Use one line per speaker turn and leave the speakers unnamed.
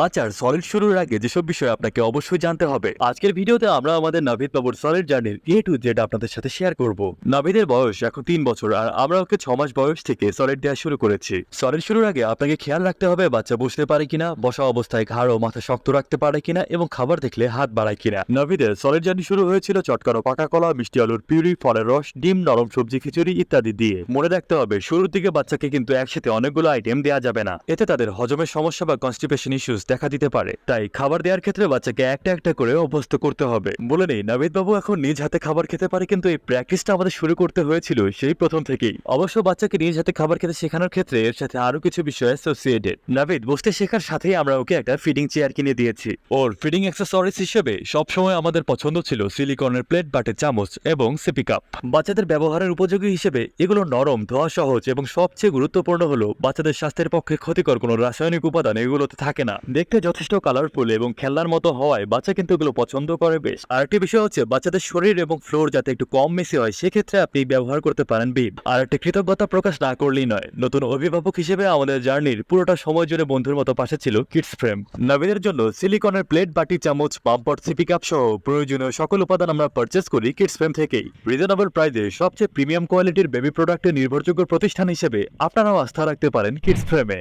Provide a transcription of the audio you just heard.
বাচ্চার সলিড শুরুর আগে যেসব বিষয় আপনাকে অবশ্যই জানতে হবে। আজকের ভিডিওতে আমরা আমাদের নাভিদ বাবুর সলিড জার্নির এ টু জেড আপনাদের সাথে শেয়ার করব। নাভিদের বয়স এখন তিন বছর আর আমরা ওকে ছ মাস বয়স থেকে সলিড দেওয়া শুরু করেছি। সলিড শুরুর আগে আপনাকে খেয়াল রাখতে হবে বাচ্চা বসতে পারে কিনা, বসা অবস্থায় ঘাড় ও মাথা শক্ত রাখতে পারে কিনা এবং খাবার দেখলে হাত বাড়ায় কিনা। নাভিদের সলিড জার্নি শুরু হয়েছিল চটকানো পাকা কলা, মিষ্টি আলুর পিউরি, ফলের রস, ডিম, নরম সবজি, খিচুড়ি ইত্যাদি দিয়ে। মনে রাখতে হবে, শুরুর দিকে বাচ্চাকে কিন্তু একসাথে অনেকগুলো আইটেম দেওয়া যাবে না। এতে তাদের হজমের সমস্যা বা কনস্টিপেশন ইস্যুস দেখা দিতে পারে। তাই খাবার দেওয়ার ক্ষেত্রে বাচ্চাকে একটা একটা করে অভ্যস্ত করতে হবে। বলে নেই নাবিদ বাবু এখন নিজ হাতে খাবার খেতে পারে, কিন্তু এই প্র্যাকটিসটা আমাদের শুরু করতে হয়েছিল সেই প্রথম থেকেই। অবশ্য বাচ্চাকে নিজ হাতে খাবার খেতে শেখানোর ক্ষেত্রে এর সাথে আরও কিছু বিষয় অ্যাসোসিয়েটেড নাবিদ, বসতে শেখার সাথেই আমরা ওকে একটা ফিডিং চেয়ার কিনে দিয়েছি। ওর ফিডিং অ্যাক্সেসরিজ হিসেবে সবসময় আমাদের পছন্দ ছিল সিলিকনের প্লেট বাটে চামচ এবং সিপি কাপ বাচ্চাদের ব্যবহারের উপযোগী হিসেবে এগুলো নরম, ধোয়া সহজ এবং সবচেয়ে গুরুত্বপূর্ণ হলো, বাচ্চাদের স্বাস্থ্যের পক্ষে ক্ষতিকর কোনো রাসায়নিক উপাদান এগুলোতে থাকে না। দেখতে যথেষ্ট কালারফুল এবং খেলনার মতো হওয়ায় বাচ্চা কিন্তু এগুলো পছন্দ করে বেশ। আরেকটি বিষয় হচ্ছে, বাচ্চাদের শরীর এবং ফ্লোর যাতে একটু কম মেসি হয়, সেক্ষেত্রে আপনি ব্যবহার করতে পারেন বিব আর একটি কৃতজ্ঞতা প্রকাশ না করলেই নয়, নতুন অভিভাবক হিসেবে আমাদের জার্নির পুরোটা সময় জুড়ে বন্ধুর মতো পাশে ছিল কিডস ফ্রেম নবীনের জন্য সিলিকনের প্লেট বাটি, চামচ পাম্পট সিপি কাপ সহ প্রয়োজনীয় সকল উপাদান আমরা পারচেস করি কিডস ফ্রেম থেকেই। রিজনেবল প্রাইসে সবচেয়ে প্রিমিয়াম কোয়ালিটির বেবি প্রোডাক্টের নির্ভরযোগ্য প্রতিষ্ঠান হিসেবে আপনারাও আস্থা রাখতে পারেন কিডস ফ্রেমে